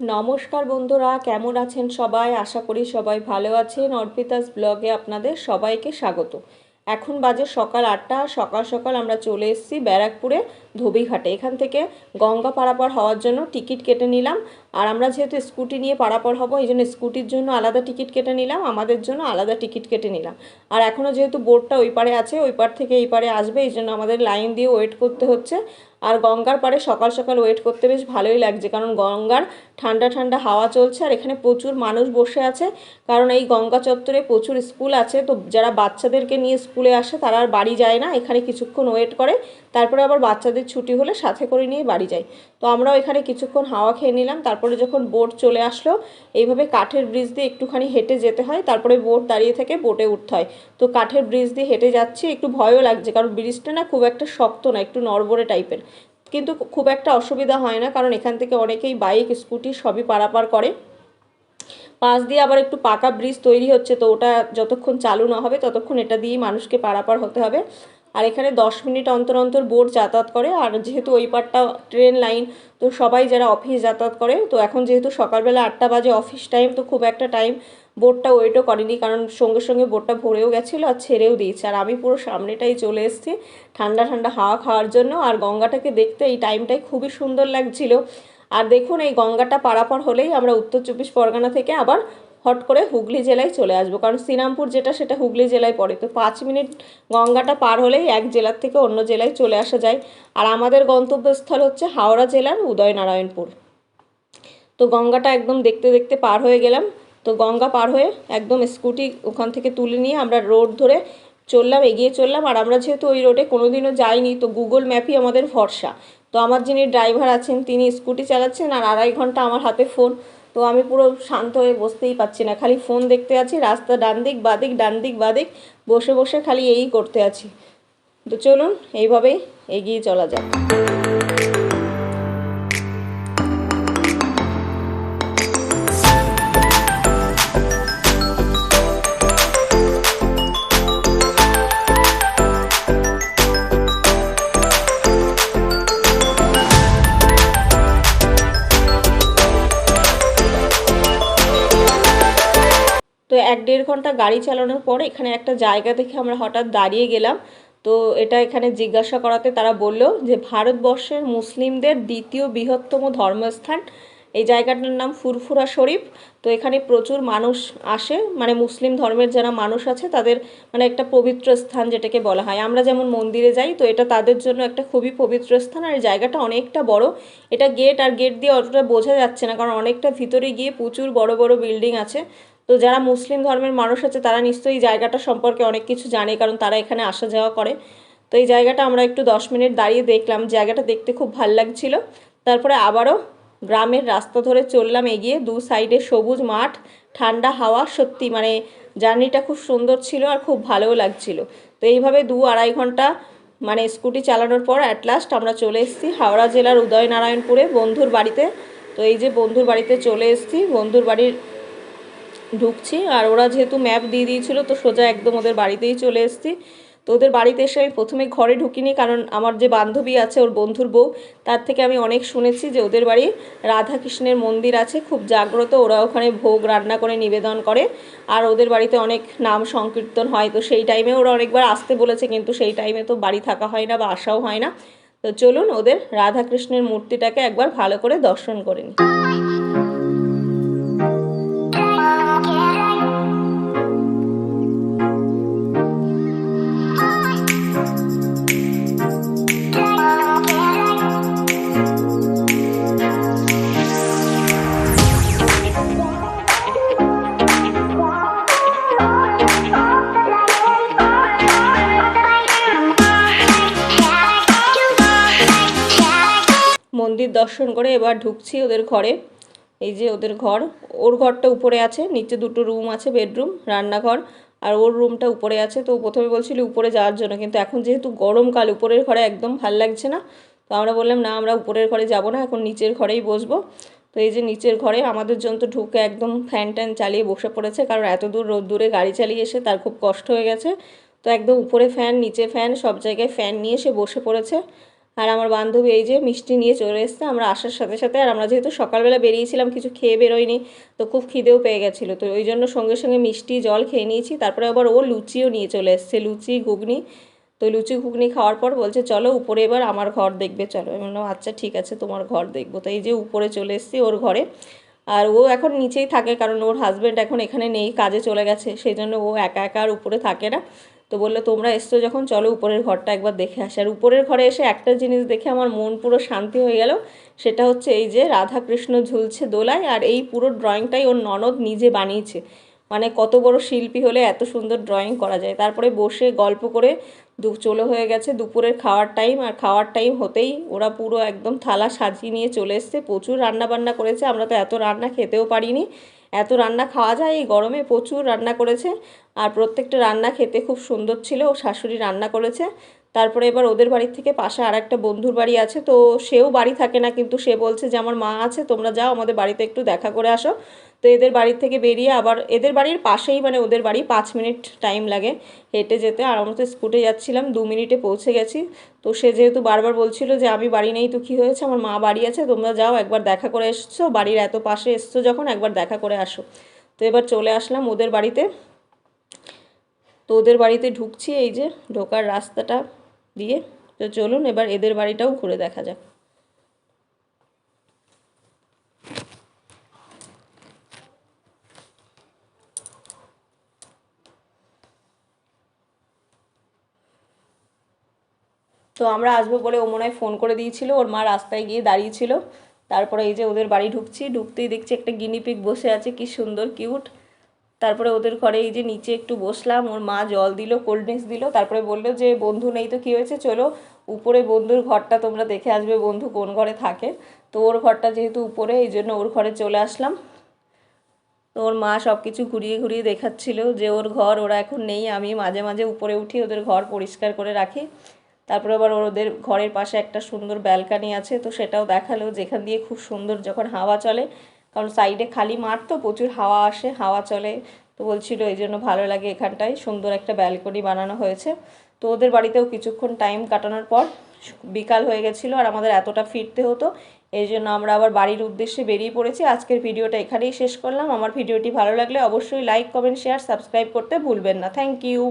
নমস্কার বন্ধুরা, কেমন আছেন সবাই? আশা করি সবাই ভালো আছেন। অর্পিতাস ব্লগে আপনাদের সবাইকে স্বাগত। এখন বাজে সকাল আটটা। সকাল সকাল আমরা চলে এসেছি ব্যারাকপুরে ধোবিঘাটে। এখান থেকে গঙ্গা পারাপার হওয়ার জন্য টিকিট কেটে নিলাম। আর আমরা যেহেতু স্কুটি নিয়ে পারাপার হব, এই জন্য স্কুটির জন্য আলাদা টিকিট কেটে নিলাম। আমাদের জন্য আলাদা টিকিট কেটে নিলাম। আর এখনও যেহেতু বোর্ডটা ওই পারে আছে, ওই পার থেকে এই পারে আসবে। এই জন্য আমাদের লাইন দিয়ে ওয়েট করতে হচ্ছে। আর গঙ্গার পাড়ে সকাল সকাল ওয়েট করতে বেশ ভালোই লাগছে, কারণ গঙ্গার ঠান্ডা ঠান্ডা হাওয়া চলছে আর এখানে প্রচুর মানুষ বসে আছে। কারণ এই গঙ্গা চত্বরে প্রচুর স্কুল আছে, তো যারা বাচ্চাদেরকে নিয়ে স্কুলে আসে তারা আর বাড়ি যায় না, এখানে কিছুক্ষণ ওয়েট করে, তারপরে আবার বাচ্চাদের ছুটি হলে সাথে করে নিয়ে বাড়ি যায়। তো আমরাও এখানে কিছুক্ষণ হাওয়া খেয়ে নিলাম, তারপরে যখন বোট চলে আসলো, এইভাবে কাঠের ব্রিজ দিয়ে একটুখানি হেঁটে যেতে হয়, তারপরে বোট দাঁড়িয়ে থেকে বোটে উঠতে হয়। তো কাঠের ব্রিজ দিয়ে হেঁটে যাচ্ছি, একটু ভয়ও লাগছে, কারণ ব্রিজটা না খুব একটা শক্ত না, একটু নড়বড়ে টাইপের কিন্তু খুব একটা অসুবিধা হয় না, কারণ এখান থেকে অনেকেই বাইক, স্কুটি সবই পারাপার করে। পাশ দিয়ে আবার একটু পাকা ব্রিজ তৈরি হচ্ছে, তো ওটা যতক্ষণ চালু না হবে, ততক্ষণ এটা দিয়েই মানুষকে পারাপার হতে হবে। আর এখানে দশ মিনিট অন্তর অন্তর বোট যাতায়াত করে, আর যেহেতু ওই পারটা ট্রেন লাইন তো সবাই যারা অফিস যাতায়াত করে, তো এখন যেহেতু সকালবেলা আটটা বাজে অফিস টাইম তো খুব একটা টাইম বোটটা ওয়েটও করেনি, কারণ সঙ্গে সঙ্গে বোটটা ভরেও গেছিল আর ছেড়েও দিয়েছে। আর আমি পুরো সামনেটাই চলে এসেছি ঠান্ডা ঠান্ডা হাওয়া খাওয়ার জন্য। আর গঙ্গাটাকে দেখতে এই টাইমটাই খুবই সুন্দর লাগছিল। আর দেখুন, এই গঙ্গাটা পারাপার হলেই আমরা উত্তর চব্বিশ পরগনা থেকে আবার হট করে হুগলি জেলায় চলে আসব। কারণ শ্রীরামপুর যেটা, সেটা হুগলি জেলায় পড়ে। তো পাঁচ মিনিট গঙ্গাটা পার হলেই এক জেলার থেকে অন্য জেলায় চলে আসা যায়। আর আমাদের গন্তব্যস্থল হচ্ছে হাওড়া জেলার উদয়নারায়ণপুর। তো গঙ্গাটা একদম দেখতে দেখতে পার হয়ে গেলাম। তো গঙ্গা পার হয়ে একদম স্কুটি ওখান থেকে তুলে নিয়ে আমরা রোড ধরে চললাম, এগিয়ে চললাম। আর আমরা যেহেতু ওই রোডে কোনোদিনও যাইনি, তো গুগল ম্যাপই আমাদের ভরসা। তো আমার যিনি ড্রাইভার আছেন, তিনি স্কুটি চালাচ্ছেন আর আড়াই ঘণ্টা আমার হাতে ফোন তো আমি পুরো শান্ত হয়ে বসতেই পারছি না। খালি ফোন দেখতে আছি, রাস্তা ডান দিক বাদিক ডান দিক বাদিক বসে বসে খালি এই করতে আছি। তো চলুন, এইভাবেই এগিয়ে চলা যাক। এক দেড় ঘণ্টা গাড়ি চালানোর পর এখানে একটা জায়গা দেখে আমরা হঠাৎ দাঁড়িয়ে গেলাম। তো এটা এখানে জিজ্ঞাসা করাতে তারা বলল যে, ভারতবর্ষের মুসলিমদের দ্বিতীয় বৃহত্তম ধর্মস্থান, এই জায়গাটার নাম ফুরফুরা শরীফ। তো এখানে প্রচুর মানুষ আসে মানে মুসলিম ধর্মের যারা মানুষ আছে, তাদের মানে একটা পবিত্র স্থান যেটাকে বলা হয়। আমরা যেমন মন্দিরে যাই, তো এটা তাদের জন্য একটা খুবই পবিত্র স্থান, আর জায়গাটা অনেকটা বড়। এটা গেট, আর গেট দিয়ে অতটা বোঝা যাচ্ছে না, কারণ অনেকটা ভিতরে গিয়ে প্রচুর বড় বড় বিল্ডিং আছে। তো যারা মুসলিম ধর্মের মানুষ আছে, তারা নিশ্চয়ই জায়গাটা সম্পর্কে অনেক কিছু জানে, কারণ তারা এখানে আসা যাওয়া করে। তো এই জায়গাটা আমরা একটু দশ মিনিট দাঁড়িয়ে দেখলাম, জায়গাটা দেখতে খুব ভালো লাগছিল। তারপরে আবারও গ্রামের রাস্তা ধরে চললাম, এগিয়ে দু সাইডে সবুজ মাঠ, ঠান্ডা হাওয়া, সত্যি মানে জার্নিটা খুব সুন্দর ছিল আর খুব ভালোও লাগছিল। তো এইভাবে দু আড়াই ঘণ্টা মানে স্কুটি চালানোর পর অ্যাট লাস্ট আমরা চলে এসেছি হাওড়া জেলার উদয়নারায়ণপুরে বন্ধুর বাড়িতে। তো এই যে বন্ধুর বাড়িতে চলে এসেছি, বন্ধুর বাড়ির ঢুকছি। আর ওরা যেহেতু ম্যাপ দিয়ে দিয়েছিলো, তো সোজা একদম ওদের বাড়িতেই চলে এসেছি। তো ওদের বাড়িতে এসে আমি প্রথমে ঘরে ঢুকিনি, কারণ আমার যে বান্ধবী আছে, ওর বন্ধুর বউ, তার থেকে আমি অনেক শুনেছি যে ওদের বাড়ি রাধাকৃষ্ণের মন্দির আছে, খুব জাগ্রত। ওরা ওখানে ভোগ রান্না করে, নিবেদন করে, আর ওদের বাড়িতে অনেক নাম সংকীর্তন হয়। তো সেই টাইমে ওরা অনেকবার আসতে বলেছে, কিন্তু সেই টাইমে তো বাড়ি থাকা হয় না বা আসাও হয় না। তো চলুন ওদের রাধাকৃষ্ণের মূর্তিটাকে একবার ভালো করে দর্শন করে নিই। দর্শন করে এবার ঢুকছি ওদের ঘরে। এই যে ওদের ঘর। ওর ঘরটা উপরে আছে, নিচে দুটো রুম আছে বেডরুম রান্নাঘর। আর ওর রুমটা উপরে আছে। তো প্রথমে বলছিল উপরে যাওয়ার জন্য, কিন্তু এখন যেহেতু গরমকাল, উপরের ঘরে একদম ভালো লাগছে না। তো আমরা বললাম, না, আমরা উপরের ঘরে যাব না, এখন নিচের ঘরেই বসবো। তো এই যে নিচের ঘরে আমাদের জন্য তো ঢুকে একদম ফ্যান ট্যান চালিয়ে বসে পড়েছে, কারণ এত দূর রোদ্দুরে গাড়ি চালিয়ে এসে তার খুব কষ্ট হয়ে গেছে। তো একদম উপরে ফ্যান নিচে ফ্যান সব জায়গায় ফ্যান নিয়ে সে বসে পড়েছে। আর আমার বান্ধবী এই যে মিষ্টি নিয়ে চলে এসছে, আমরা আসার সাথে সাথে, আর আমরা যেহেতু সকালবেলা বেরিয়েছিলাম, কিছু খেয়ে বেরোয়নি, তো খুব খিদেও পেয়ে গেছিল। তো ওই জন্য সঙ্গে সঙ্গে মিষ্টি, জল খেয়ে নিয়েছি, তারপরে আবার ও লুচিও নিয়ে চলে এসছে, লুচি, ঘুগনি। তো লুচি, ঘুগনি খাওয়ার পর বলছে, চলো উপরে এবার আমার ঘর দেখবে, চলো। আমি আচ্ছা ঠিক আছে, তোমার ঘর দেখব। তো এই যে উপরে চলে এসেছি ওর ঘরে। আর ও এখন নিচেই থাকে, কারণ ওর হাজব্যান্ড এখন এখানে নেই, কাজে চলে গেছে, সেই জন্য ও একা একা আর উপরে থাকে না। তো বলল, তোমরা এসছো যখন, চলো উপরের ঘরটা একবার দেখে আসি। আর উপরের ঘরে এসে একটা জিনিস দেখে আমার মন পুরো শান্তি হয়ে গেল। সেটা হচ্ছে এই যে রাধা কৃষ্ণ ঝুলছে দোলায়, আর এই পুরো ড্রয়িংটাই ওর ননদ নিজে বানিয়েছে। মানে কত বড় শিল্পী হলে এত সুন্দর ড্রয়িং করা যায়। তারপরে বসে গল্প করে দু, চলে হয়ে গেছে দুপুরের খাওয়ার টাইম। আর খাওয়ার টাইম হতেই ওরা পুরো একদম থালা সাজিয়ে নিয়ে চলে এসছে। প্রচুর রান্না বান্না করেছে। আমরা তো এত রান্না খেতেও পারিনি। এত রান্না খাওয়া যায়? এই গরমে প্রচুর রান্না করেছে। আর প্রত্যেকটা রান্না খেতে খুব সুন্দর ছিল। ও শাশুড়ি রান্না করেছে। তারপরে এবার ওদের বাড়ির থেকে পাশে আর একটা বন্ধুর বাড়ি আছে, তো সেও বাড়ি থাকে না, কিন্তু সে বলছে যে, আমার মা আছে, তোমরা যাও, আমাদের বাড়িতে একটু দেখা করে আসো। তো এদের বাড়ির থেকে বেরিয়ে আবার এদের বাড়ির পাশেই মানে ওদের বাড়ি পাঁচ মিনিট টাইম লাগে হেঁটে যেতে। আর আমরা তো স্কুটে যাচ্ছিলাম, দু মিনিটে পৌঁছে গেছি। তো সে যেহেতু বারবার বলছিল যে, আমি বাড়ি নেই, তো কী হয়েছে? আমার মা বাড়ি আছে, তোমরা যাও, একবার দেখা করে এসছো, বাড়ির এত পাশে এসছো যখন, একবার দেখা করে আসো। তো এবার চলে আসলাম ওদের বাড়িতে। তো ওদের বাড়িতে ঢুকছি, এই যে ঢোকার রাস্তাটা। দিয়ে, তো চলুন এবার এদের বাড়িটাও ঘুরে দেখা যাক। তো আমরা আসব বলে ও মনে হয় ফোন করে দিয়েছিল, ওর মা রাস্তায় গিয়ে দাঁড়িয়েছিল। তারপরে এই যে ওদের বাড়ি ঢুকছি, ঢুকতেই দেখছি একটা গিনিপিক বসে আছে, কি সুন্দর, কিউট। তারপরে ওদের ঘরে এই যে নিচে একটু বসলাম, ওর মা জল দিল কোল্ড ড্রিঙ্কস দিল, তারপরে বলল যে, বন্ধু নেই তো, কী হয়েছে? চলো, উপরে বন্ধুর ঘরটা তোমরা দেখে আসবে, বন্ধু কোন ঘরে থাকে। তো ওর ঘরটা যেহেতু উপরে, এই জন্য ওর ঘরে চলে আসলাম। তো ওর মা সব কিছু ঘুরিয়ে ঘুরিয়ে দেখাচ্ছিল যে, ওর ঘর, ওরা এখন নেই, আমি মাঝে মাঝে উপরে উঠি, ওদের ঘর পরিষ্কার করে রাখি। তারপরে আবার ওদের ঘরের পাশে একটা সুন্দর ব্যালকানি আছে, তো সেটাও দেখাল, যেখান দিয়ে খুব সুন্দর যখন হাওয়া চলে কারণ সাইডে খালি মাঠ তো প্রচুর হাওয়া আসে, হাওয়া চলে। তো বলছিল এই জন্য ভালো লাগে এখানটায়, সুন্দর একটা ব্যালকনি বানানো হয়েছে। তো ওদের বাড়িতেও কিছুক্ষণ টাইম কাটানোর পর বিকাল হয়ে গেছিল আর আমাদের এতটা ফিরতে হতো, এই জন্য আমরা আবার বাড়ির উদ্দেশ্যে বেরিয়ে পড়েছি। আজকের ভিডিওটা এখানেই শেষ করলাম। আমার ভিডিওটি ভালো লাগলে অবশ্যই লাইক কমেন্ট শেয়ার সাবস্ক্রাইব করতে ভুলবেন না। Thank you